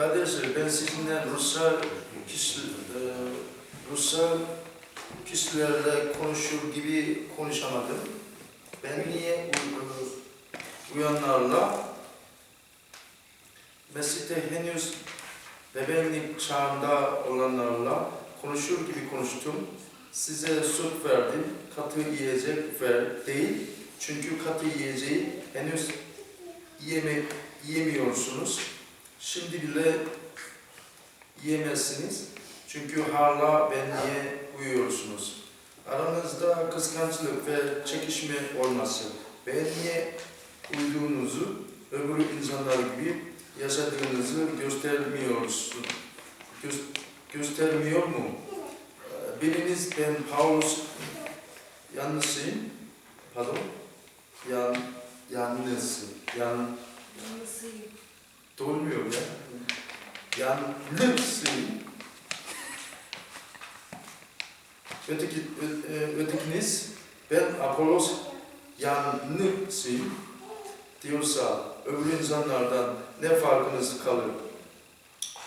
Kardeşler ben sizinle Ruslar kişi, e, Ruslar kişilerle konuşur gibi konuşamadım. Ben niye uyanlarla meslekte henüz bebeğinlik çağında olanlarla konuşur gibi konuştum. Size söz verdim. Katı yiyecek ver değil. Çünkü katı yiyeceği henüz yeme, yemiyorsunuz. Şimdi bile yiyemezsiniz. Çünkü hala benliğe uyuyorsunuz. Aranızda kıskançlık ve çekişme olmasın. Benliğe uyduğunuzu öbür insanlar gibi yaşadığınızı göstermiyorsun. Gö- göstermiyor mu? Biriniz ben Paulus yanlısıyım. Pardon? Yan, yanlısı. Yan, Dolmuyor ya. Yanlısıyım. Öteki, ö- ö- ötekiniz ben Apollos yanlısıyım diyorsa öbür insanlardan ne farkınız kalır?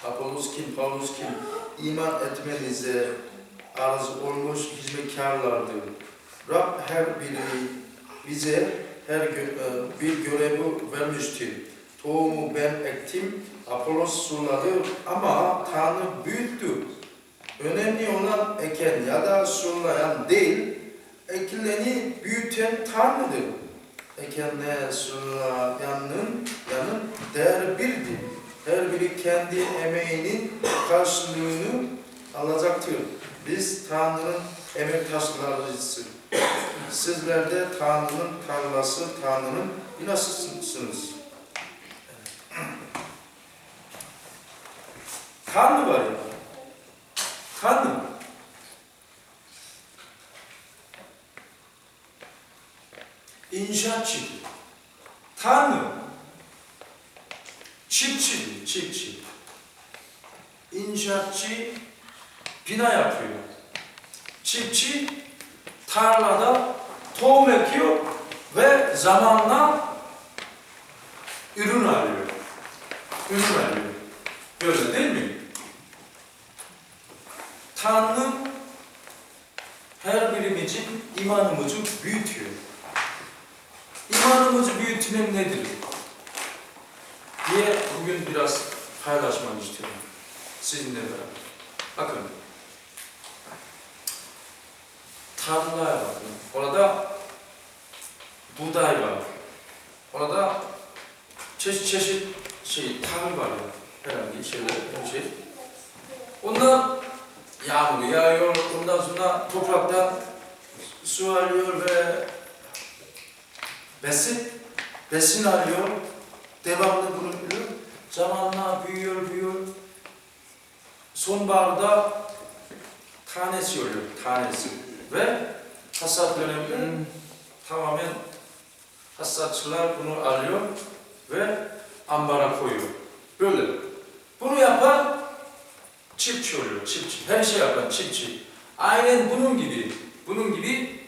Apollos kim, Paulus kim? İman etmenize arz olmuş hizmetkarlardır. Rab her biri bize her gö- e, bir görevi vermiştir. Tohumu ben ektim, Apollos suladı ama Tanrı büyüttü. Önemli olan eken ya da sulayan değil, ekileni büyüten Tanrı'dır. Ekenle sulayanın yanın değer birdir. Her biri kendi emeğinin karşılığını alacaktır. Biz Tanrı'nın emektaşlarıyız. Sizler de Tanrı'nın tarlası, Tanrı'nın binasısınız. Tanrı var ya. Tanrı. İnşaatçı. Tanrı. Çiftçi, çiftçi. İnşaatçı bina yapıyor. Çiftçi tarlada tohum ekiyor ve zamanla ürün alıyor. Ürün alıyor. Böyle değil mi? Tanrı her birimizin imanımızı büyütüyor. İmanımızı büyütmek nedir? diye bugün biraz paylaşmak istiyorum sizinle beraber. Bakın. Tarlaya bakın. Orada buğday var. Orada çeşit çeşit şey, tahıl var ya. Herhangi şeyler, bir şey. Ondan yağmur yağıyor, ondan sonra topraktan su alıyor ve besin, besin alıyor. Devamlı bunu biliyor. Zamanla büyüyor, büyüyor. Sonbaharda tanesi oluyor, tanesi. Ve hasat döneminde tamamen hasatçılar bunu alıyor ve ambara koyuyor. Böyle. Bunu yapan çiftçi oluyor, çiftçi. Her şey yapan çiftçi. Aynen bunun gibi, bunun gibi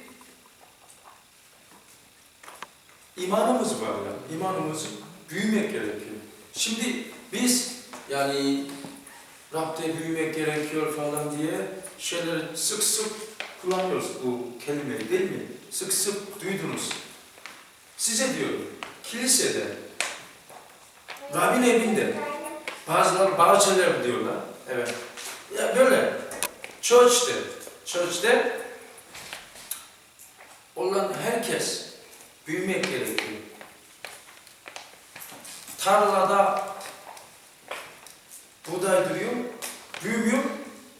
imanımız var ya. İmanımız büyümek gerekiyor. Şimdi biz yani Rab'de büyümek gerekiyor falan diye şeyleri sık sık kullanıyoruz bu kelimeyi değil mi? Sık sık duydunuz. Size diyorum, kilisede, Rab'in evinde, bazıları bahçeler diyorlar, evet. Ya böyle, church'te, church'te olan herkes büyümek gerekiyor. Tarlada buğday duruyor, büyümüyor.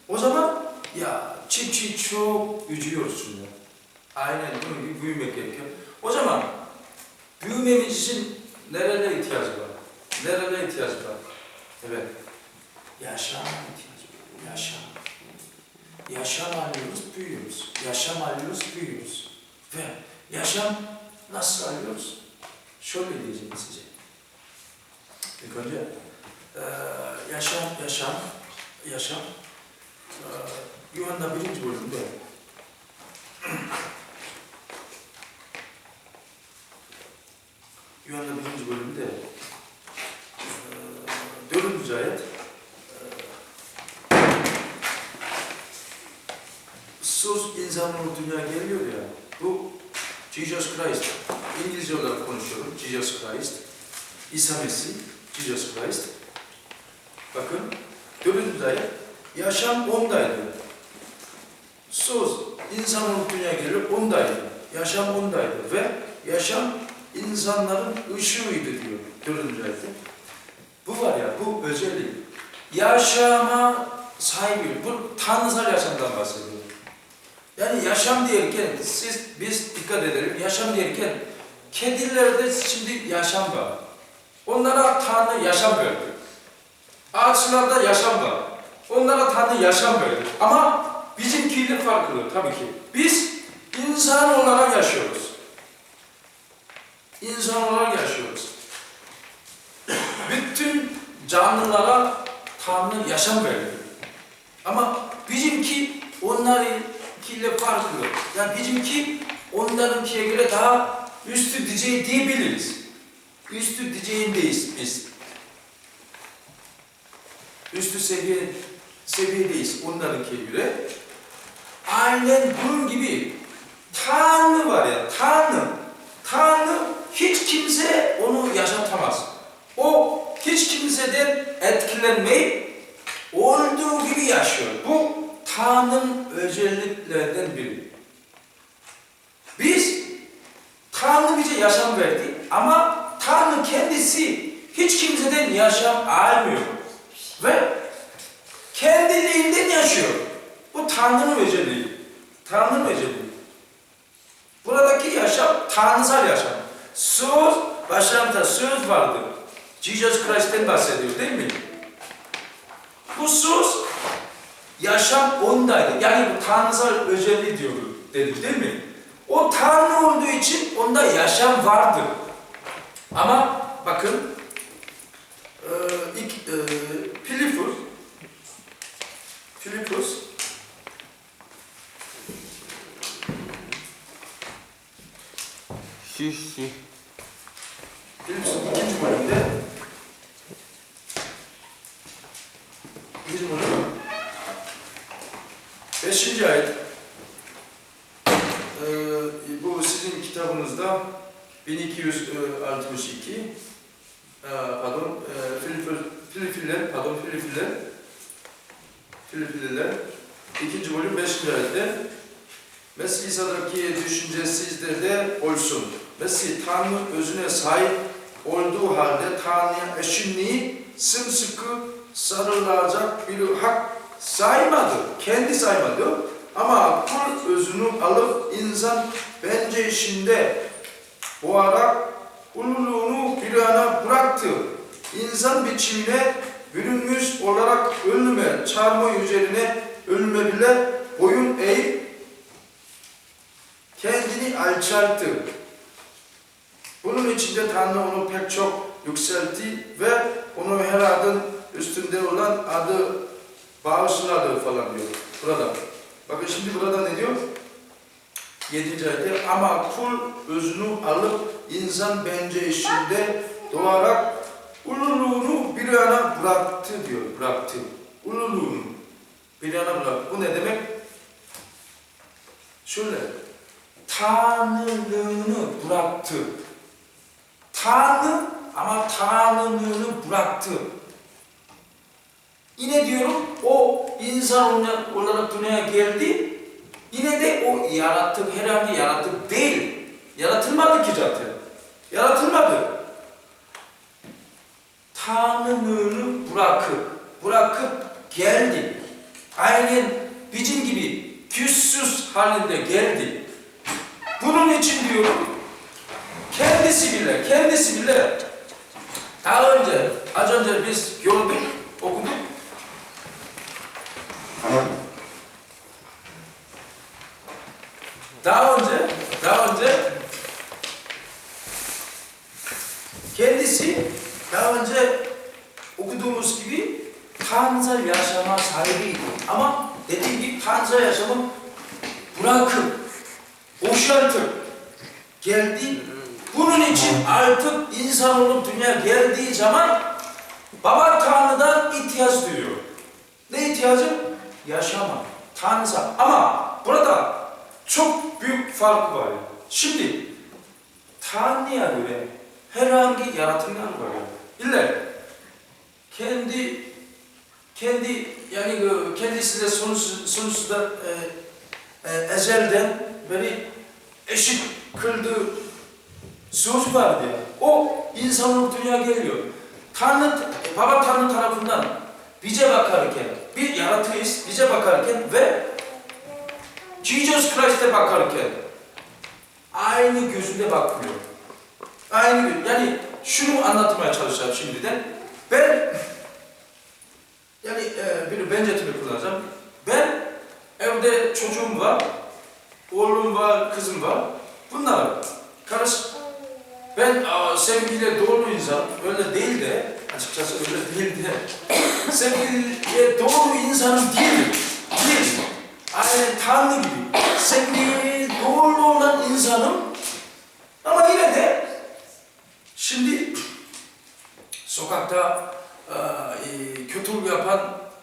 O zaman ya çiftçi çok üzüyorsun ya. Aynen bunun gibi büyümek gerekiyor. O zaman büyümemiz için nerede ihtiyaç var? Nerede ihtiyaç var? Evet. Yaşam. Yaşam. Yaşam alıyoruz, büyüyoruz. Yaşam alıyoruz, büyüyoruz. Ve yaşam nasıl alıyoruz? Şöyle diyeceğim size. İlk önce eee, yaşam, yaşam, yaşam. Eee, Yuhanna birinci bölümde Yuhanna birinci bölümde insanlığı dünya geliyor ya. Bu Jesus Christ. İngilizce olarak konuşuyorum. Jesus Christ. İsa Mesih. Jesus Christ. Bakın. Dördüncü ayet. Yaşam ondaydı. Söz. İnsanoğlu dünya geliyor ondaydı. Yaşam ondaydı. Ve yaşam insanların ışığıydı diyor. Dördüncü ayette. Bu var ya, bu özellik. Yaşama sahibi, bu tanrısal yaşamdan bahsediyor. Yani yaşam derken, siz, biz dikkat edelim, yaşam derken, kedilerde şimdi yaşam var. Onlara Tanrı yaşam verdi. Ağaçlarda yaşam var. Onlara Tanrı yaşam verdi. Ama bizimkiyle farklı tabii ki. Biz insan olarak yaşıyoruz. İnsan olarak yaşıyoruz. Bütün canlılara Tanrı yaşam verdi. Ama bizimki onlarınkiyle farklı. Yani bizimki onlarınkiye göre daha üstü düzey diyebiliriz. Üstü düzeyindeyiz biz. Üstü seviye seviyedeyiz onlarınkiye göre. Aynen bunun gibi Tanrı var ya. Tanrı hiç kimse onu yaşatamaz. O hiç kimseden etkilenmeyip olduğu gibi yaşıyor. Bu Tanrı'nın özelliklerinden biri. Biz Tanrı bize yaşam verdi ama Tanrı kendisi hiç kimseden yaşam almıyor. Ve kendiliğinden yaşıyor. Bu Tanrı'nın özelliği. Tanrı'nın özelliği. Buradaki yaşam tanrısal yaşam. Söz, başlangıçta söz vardı. Jesus Christ'ten bahsediyor değil mi? Bu söz yaşam ondaydı. Yani bu tanrısal özelliği diyor dedik değil mi? O Tanrı olduğu için onda yaşam vardı. Ama bakın e, ilk e, Filipus Filipus Şi şi. Filipus'un ikinci bölümde ikinci bölüm beşinci ayet Ee, bu sizin kitabınızda 1262 ee, pardon e, Filip, Filipiller pardon Filipiller Filipiller ikinci bölüm beşinci ayette Mesih İsa'daki düşünce sizde de olsun. Mesih Tanrı özüne sahip olduğu halde Tanrı'ya eşinliği sımsıkı sarılacak bir hak saymadı. Kendi saymadı. Ama kul özünü alıp insan bence işinde boğarak ululuğunu bir yana bıraktı. İnsan biçimine bürünmüş olarak ölüme, çarmıh üzerine ölüme bile boyun eğip kendini alçalttı. Bunun içinde Tanrı onu pek çok yükseltti ve onu her adın üstünde olan adı bağışladı falan diyor burada. Bakın şimdi burada ne diyor? 7. ayette ama kul özünü alıp insan bence işinde doğarak ululuğunu bir yana bıraktı diyor. Bıraktı. Ululuğunu bir yana bıraktı. Bu ne demek? Şöyle. Tanrılığını bıraktı. Tanrı ama Tanrılığını bıraktı. Yine diyorum o insan olarak dünyaya geldi. Yine de o yaratık herhangi yaratık değil. Yaratılmadı ki zaten. Yaratılmadı. Tanrılığını bırakıp bırakıp geldi. Aynen bizim gibi küssüz halinde geldi. Bunun için diyorum kendisi bile, kendisi bile daha önce, az önce biz gördük, okuduk. Daha önce, daha önce kendisi daha önce okuduğumuz gibi tanrısal yaşama sahibiydi. Ama dediğim gibi tanrısal yaşamı bırakıp, boşaltıp geldi. Bunun için artık insanoğlu dünya geldiği zaman Baba Tanrı'dan ihtiyaç duyuyor. Ne ihtiyacı? Yaşama, tanrısal. Ama burada çok büyük fark var. Şimdi Tanrı'ya göre herhangi yaratımlar var. İlle kendi kendi yani e, kendisi de sonsuz, sonsuzda e, e, ezelden beri eşit kıldığı söz var diye. O insanın dünya geliyor. Tanrı, Baba Tanrı tarafından bize bakarken, bir yaratıyız, bize bakarken ve Jesus Christ'e bakarken aynı gözünde bakmıyor. Aynı göz. Yani şunu anlatmaya çalışacağım şimdiden. Ben yani e, bir benzetimi kullanacağım. Ben evde çocuğum var, oğlum var, kızım var. Bunlar karış. Ben aa, sevgiyle dolu insan, öyle değil de, açıkçası öyle değil de, sevgiyle dolu insanım değilim. Değilim. Aynen Tanrı gibi. Sevgiyle dolu olan insanım. Ama yine de, şimdi sokakta e, kötülük yapan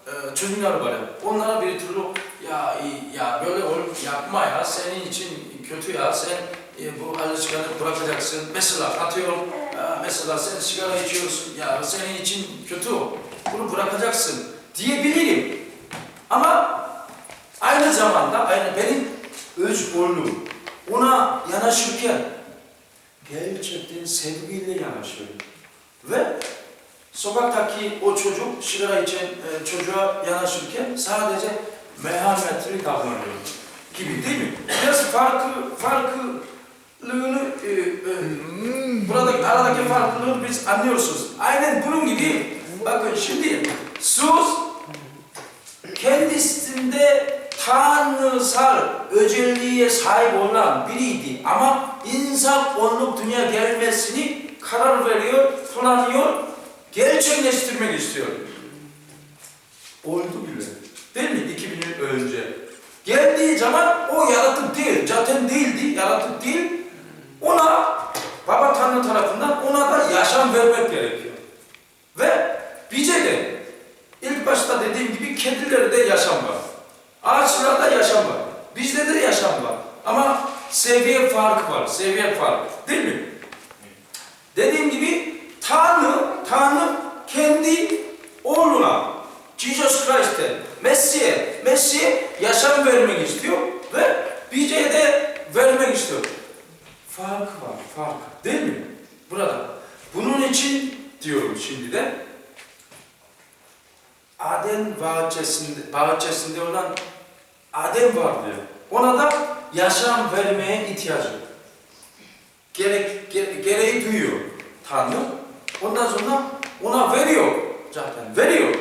e, çocuklar var ya. Onlara bir türlü ya e, ya böyle olup yapma ya senin için kötü ya sen e, bu alışkanlık bırakacaksın. Mesela atıyorum e, mesela sen sigara içiyorsun ya senin için kötü. Bunu bırakacaksın diyebilirim. Ama aynı zamanda aynı benim öz oğlum ona yanaşırken gerçekten sevgiyle yanaşıyorum. Ve sokaktaki o çocuk sigara içen e, çocuğa yanaşırken sadece merhametli davranıyor gibi değil mi? Biraz farkı, farklılığını, e, e, buradaki aradaki farklılığı biz anlıyorsunuz. Aynen bunun gibi, bakın şimdi söz kendisinde tanrısal özelliğe sahip olan biriydi ama insan olup dünya gelmesini karar veriyor, planlıyor, gerçekleştirmek istiyor. Oldu bile. Değil mi? 2000 yıl önce. Geldiği zaman o yaratık değil, zaten değildi, yaratık değil. Ona Baba Tanrı tarafından ona da yaşam vermek gerekiyor. Ve bize de ilk başta dediğim gibi kedilerde yaşam var. Ağaçlarda yaşam var. Bizde de yaşam var. Ama seviye farkı var. Seviye farkı. Değil mi? Dediğim gibi Tanrı, Tanrı kendi oğluna, Jesus Christ'e, Mesih'e, Mesih'e yaşam vermek istiyor ve bize de vermek istiyor. Farkı var, fark. Değil mi? Burada. Bunun için diyorum şimdi de Adem bahçesinde, bahçesinde olan Adem var diyor. Ona da yaşam vermeye ihtiyacı. Gerek, gere, gereği duyuyor Tanrı. Ondan sonra ona veriyor zaten. Veriyor.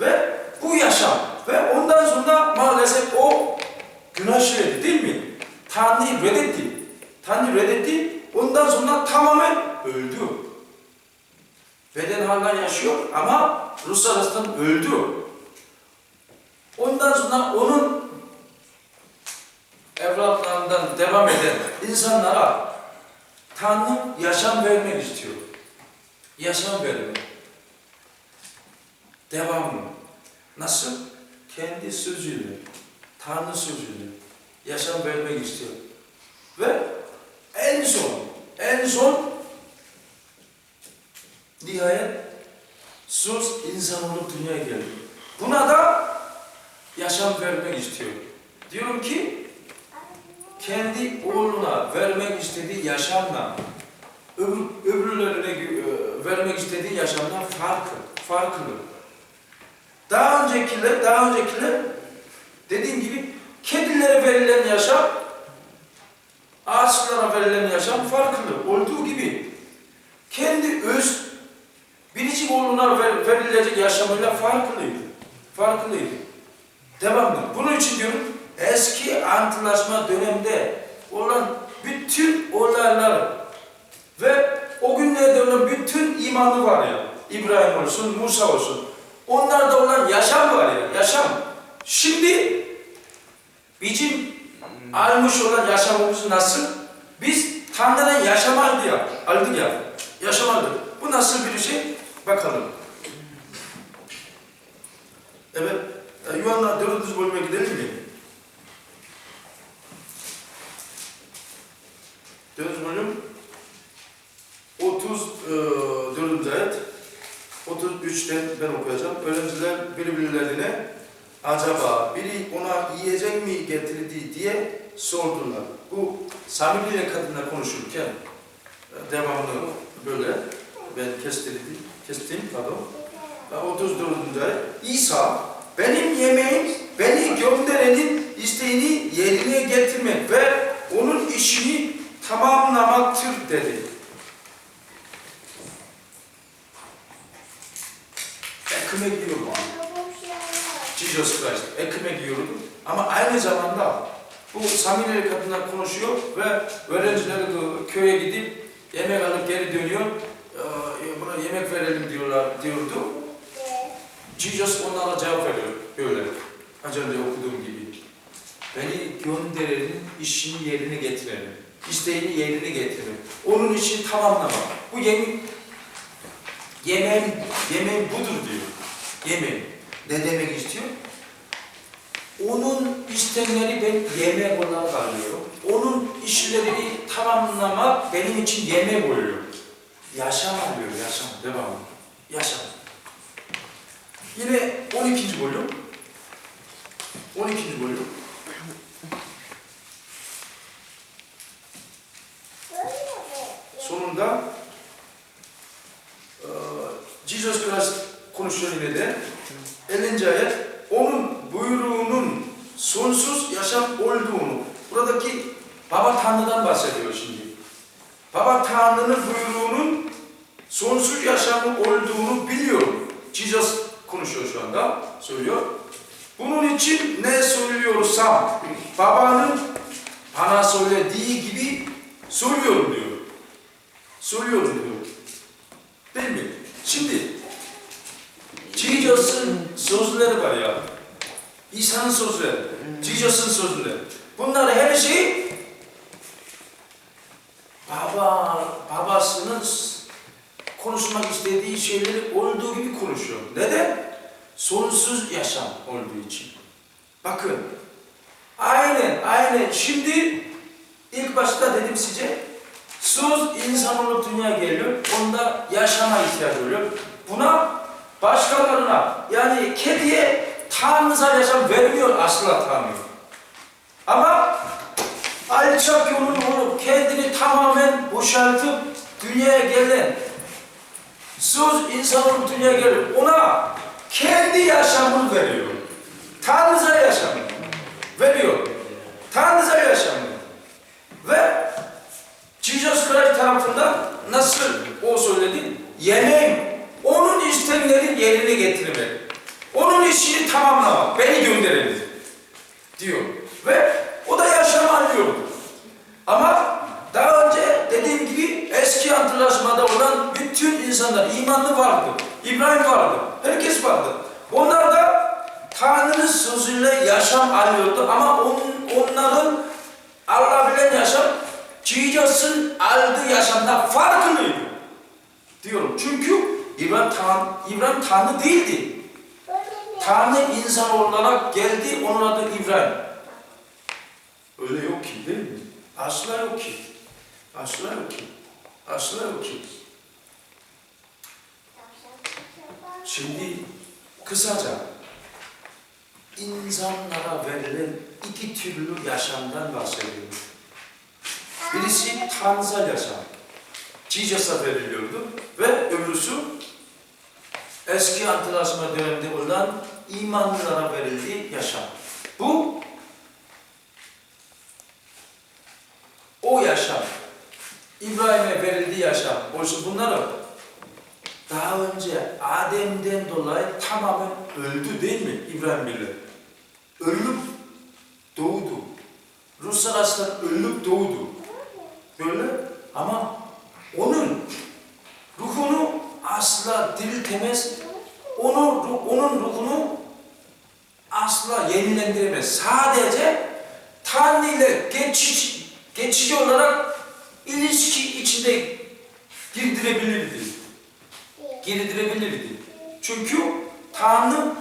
Ve bu yaşam. Ve ondan sonra maalesef o günah işledi değil mi? Tanrı reddetti. Tanrı reddetti. Ondan sonra tamamen öldü. Beden hala yaşıyor ama ruh arasından öldü. Ondan sonra onun evlatlarından devam eden insanlara Tanrı yaşam vermek istiyor. Yaşam vermek. Devamlı. Nasıl? Kendi sözüyle, Tanrı sözüyle yaşam vermek istiyor. Ve en son nihayet söz insanoğlu dünyaya geldi. Buna da yaşam vermek istiyor. Diyorum ki kendi oğluna vermek istediği yaşamla öbür, öbürlerine e, vermek istediği yaşamdan farklı, farklı. Daha öncekiler, daha öncekiler dediğim gibi kedilere verilen yaşam ağaçlara verilen yaşam farklı olduğu gibi kendi öz biricik oğluna ver, verilecek yaşamıyla farklıydı. Farklıydı. Devamlı. Bunun için diyorum eski antlaşma döneminde olan bütün olaylar ve o günlerde olan bütün imanı var ya İbrahim olsun, Musa olsun onlarda olan yaşam var ya yaşam. Şimdi bizim almış olan yaşamımızı nasıl? Biz Tanrı'dan yaşam aldı ya, aldık ya, yaşam aldık. Bu nasıl bir şey? Bakalım. Evet, e, Yuhanna 4. bölüme gidelim mi? 4. bölüm 34. E, ayet 33'ten ben okuyacağım. Öğrenciler birbirlerine acaba biri ona yiyecek mi getirdi diye sordular. Bu Samimi ile kadınla konuşurken e, devamlı böyle ben kestirdim, kestim pardon. Ve 34. ayet, İsa benim yemeğim beni gönderenin isteğini yerine getirmek ve onun işini tamamlamaktır dedi. Ekmek yiyorum. Jesus Christ. Ekmek yiyordu. Ama aynı zamanda bu Samiri kadınla konuşuyor ve öğrencileri de köye gidip yemek alıp geri dönüyor. Ee, buna yemek verelim diyorlar diyordu. Jesus onlara cevap veriyor. Az önce okuduğum gibi. Beni gönderenin işini yerine getirelim. İsteğini yerine getirelim. Onun için tamamlama. Bu yemin yemeğim, yemeğim budur diyor. Yemeğim. Ne demek istiyor? Onun istemleri ben yemek olarak alıyorum. Onun işlerini tamamlamak benim için yemek oluyor. Yaşam alıyor, yaşam. Devam. Yaşam. Yine 12. bölüm. 12. bölüm. Sonunda eee, Jesus Christ konuşuyor yine de. 50. ayet onun buyruğunun sonsuz yaşam olduğunu buradaki Baba Tanrı'dan bahsediyor şimdi. Baba Tanrı'nın buyruğunun sonsuz yaşamı olduğunu biliyorum. Jesus konuşuyor şu anda, söylüyor. Bunun için ne söylüyorsam babanın bana söylediği gibi söylüyorum diyor. Söylüyorum diyor. Değil mi? Şimdi Jesus'ın sözleri var ya. İsa'nın sözleri, Jesus'ın sözleri. Bunlar her şey baba, babasının konuşmak istediği şeyleri olduğu gibi konuşuyor. Neden? Sonsuz yaşam olduğu için. Bakın. Aynen, aynen. Şimdi ilk başta dedim size söz insan olup dünyaya geliyor. Onda yaşama ihtiyaç oluyor. Buna başkalarına yani kediye tanrısal yaşam vermiyor asla Tanrı. Ama alçak yolun olup kendini tamamen boşaltıp dünyaya gelen söz insan olup dünyaya geliyor. Ona kendi yaşamını veriyor. Tanrısal yaşamını veriyor. Tanrısal yaşamını. Ve Jesus Christ tarafından nasıl o söyledi? Yemeğim onun isteklerini yerine getirmek. Onun işini tamamlamak. Beni gönderin diyor. Ve o da yaşam alıyor. Ama daha önce dediğim gibi eski antlaşmada olan bütün insanlar imanlı vardı. İbrahim vardı. Herkes vardı. Onlar da Tanrı'nın sözüyle yaşam alıyordu ama on, onların alabilen yaşam Jesus'ın aldığı yaşamda farklıydı. Diyorum. Çünkü İbrahim, Tan İbrahim Tanrı değildi. Tanrı insan olarak geldi, onun adı İbrahim. Öyle yok ki değil mi? Asla yok ki. Asla yok ki. Asla yok ki. Şimdi kısaca insanlara verilen iki türlü yaşamdan bahsediyorum. Birisi tanrısal yaşam. Jesus'a veriliyordu ve öbürsü eski antlaşma döneminde olan imanlılara verildiği yaşam. Bu o yaşam. İbrahim'e verildiği yaşam. Oysa bunları daha önce Adem'den dolayı tamamen öldü değil mi İbrahim bile? Ölüp doğdu. Ruslar aslında ölüp doğdu. Böyle ama onun ruhunu asla. Onun, onun ruhunu asla yenilendiremez. Sadece Tanrı ile geçici, geçici olarak ilişki içinde girdirebilirdi. Girdirebilirdi. Çünkü Tanrı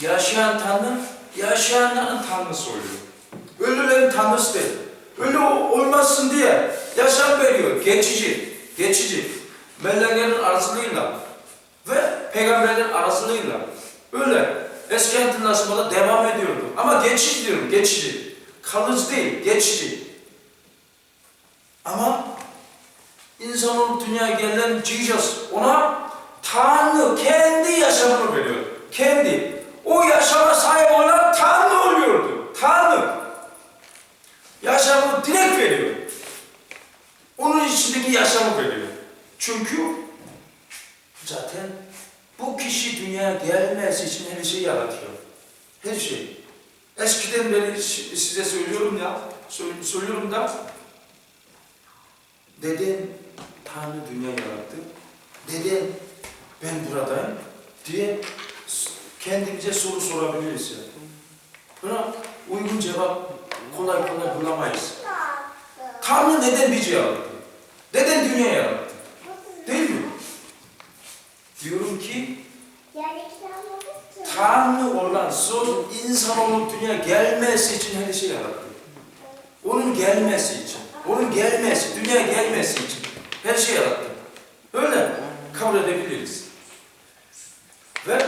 yaşayan Tanrı yaşayanların Tanrısı oluyor. Ölülerin Tanrısı değil. Ölü olmasın diye yaşam veriyor. Geçici. Geçici. Meleklerin arzularıyla. Ve peygamberler arasındaydılar. Öyle. Eski antlaşmada devam ediyordu. Ama geçici diyorum, geçici. Kalıcı değil, geçici. Ama insan olup dünyaya gelen Jesus ona Tanrı kendi yaşamını veriyor. Kendi. O yaşama sahip olan Tanrı oluyordu. Tanrı. Yaşamı direkt veriyor. Onun içindeki yaşamı veriyor. Çünkü zaten bu kişi dünyaya gelmesi için her şeyi yaratıyor. Her şey. Eskiden beri size söylüyorum ya, sö- söylüyorum da Neden Tanrı dünya yarattı? Neden ben buradayım? diye kendimize soru sorabiliriz. ya. Buna uygun cevap kolay kolay bulamayız. Tanrı neden bizi yarattı? Neden dünya yarattı? Diyorum ki Tanrı olan söz insan olup dünya gelmesi için her şey yarattı. Onun gelmesi için, onun gelmesi, dünyaya gelmesi için her şey yarattı. Öyle kabul edebiliriz. Ve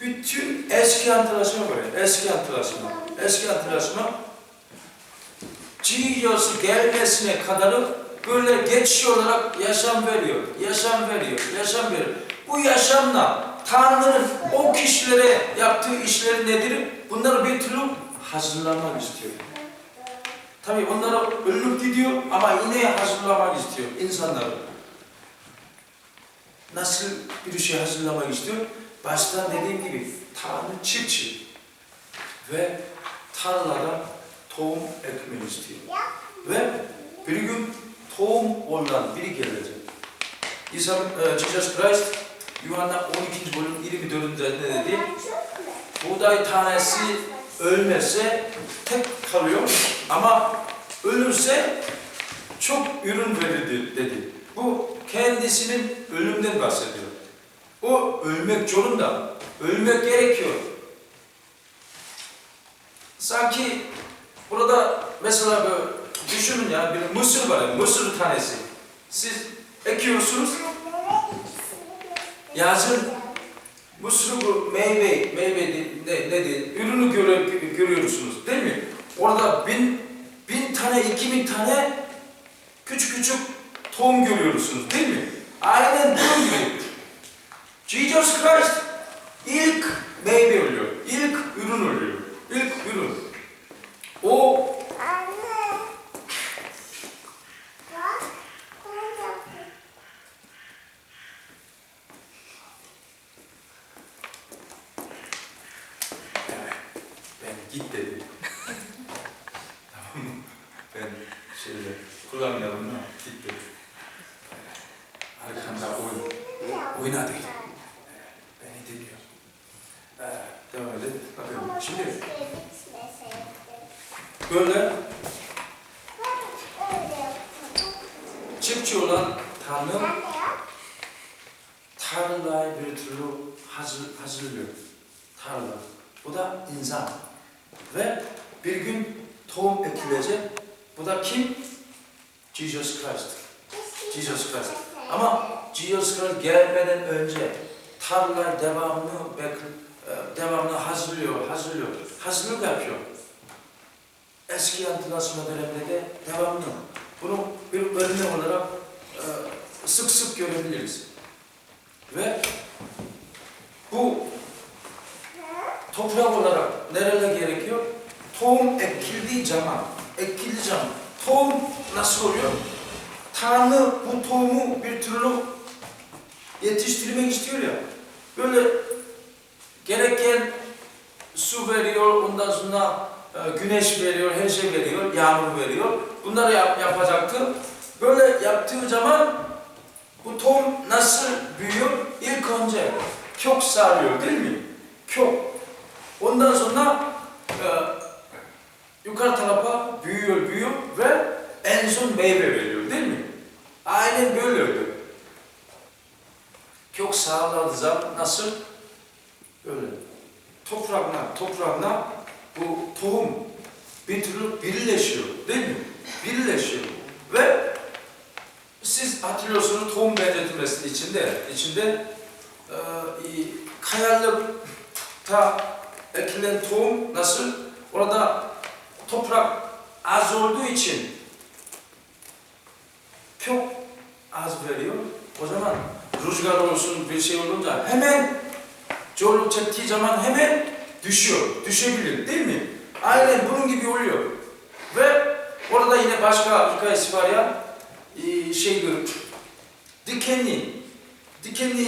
bütün eski antlaşma böyle, eski antlaşma, eski antlaşma Jesus gelmesine kadar böyle geçiş olarak yaşam veriyor, yaşam veriyor, yaşam veriyor. Bu yaşamla Tanrı'nın o kişilere yaptığı işleri nedir? Bunları bir türlü hazırlamak istiyor. Tabii onlara ölüp gidiyor ama yine hazırlamak istiyor insanları. Nasıl bir şey hazırlamak istiyor? Başta dediğim gibi Tanrı çiftçi ve tarlada tohum ekmeği istiyor. Ve bir gün tohum olan biri gelecek. İsa, e, Jesus Christ Yuhanna 12. bölüm 24'ünde ne dedi? Buğday tanesi ölmese tek kalıyor ama ölürse çok ürün verir dedi. Bu kendisinin ölümden bahsediyor. O ölmek zorunda. Ölmek gerekiyor. Sanki burada mesela böyle düşünün ya bir mısır var, mısır tanesi. Siz ekiyorsunuz, yazın mısır bu meyve, meyve ne, ne değil, ürünü göre, görüyorsunuz değil mi? Orada bin, bin tane, iki bin tane küçük küçük tohum görüyorsunuz değil mi? Aynen bunun gibi. Jesus Christ ilk meyve oluyor, ilk ürün oluyor, ilk ürün. O ben git dedim. tamam? Ben şöyle kullanmayalım da git dedim. Arkamda oyun, oyna. Beni dinliyor. Ee, devam edelim. Bakın şimdi böyle çiftçi olan Tanrı tarlayı bir türlü hazır, hazırlıyor. Tarla. Bu da insan. Ve bir gün tohum ekilecek. Bu da kim? Jesus Christ. Jesus Christ. Ama Jesus Christ gelmeden önce tarla devamlı bekle, e, devamlı hazırlıyor, hazırlıyor. Hazırlık yapıyor. Eski antlaşma döneminde de devamlı. Bunu bir örnek olarak e, sık sık görebiliriz. Ve bu toprak olarak nerede gerekiyor? Tohum ekildiği zaman, ekildiği zaman tohum nasıl oluyor? Tanrı bu tohumu bir türlü yetiştirmek istiyor ya. Böyle gereken su veriyor, ondan sonra güneş veriyor, her şey veriyor, yağmur veriyor. Bunları yap, yapacaktı. Böyle yaptığı zaman bu tohum nasıl büyüyor? İlk önce kök sarıyor değil mi? Kök. Ondan sonra e, yukarı tarafa büyüyor, büyüyor ve en son meyve veriyor değil mi? Aynen böyle öyle. Kök sağladığı zaman nasıl? Böyle. Toprağına, toprağına türlü birleşiyor değil mi? Birleşiyor. Ve siz hatırlıyorsunuz tohum benzetilmesi içinde, içinde i kayalıkta ekilen tohum nasıl? Orada toprak az olduğu için çok az veriyor. O zaman rüzgar olsun bir şey olunca hemen zorluk çektiği zaman hemen düşüyor. Düşebilir değil mi? Aynen bunun gibi oluyor. Ve orada yine başka hikayesi var ya e, şey dikikenli dikenli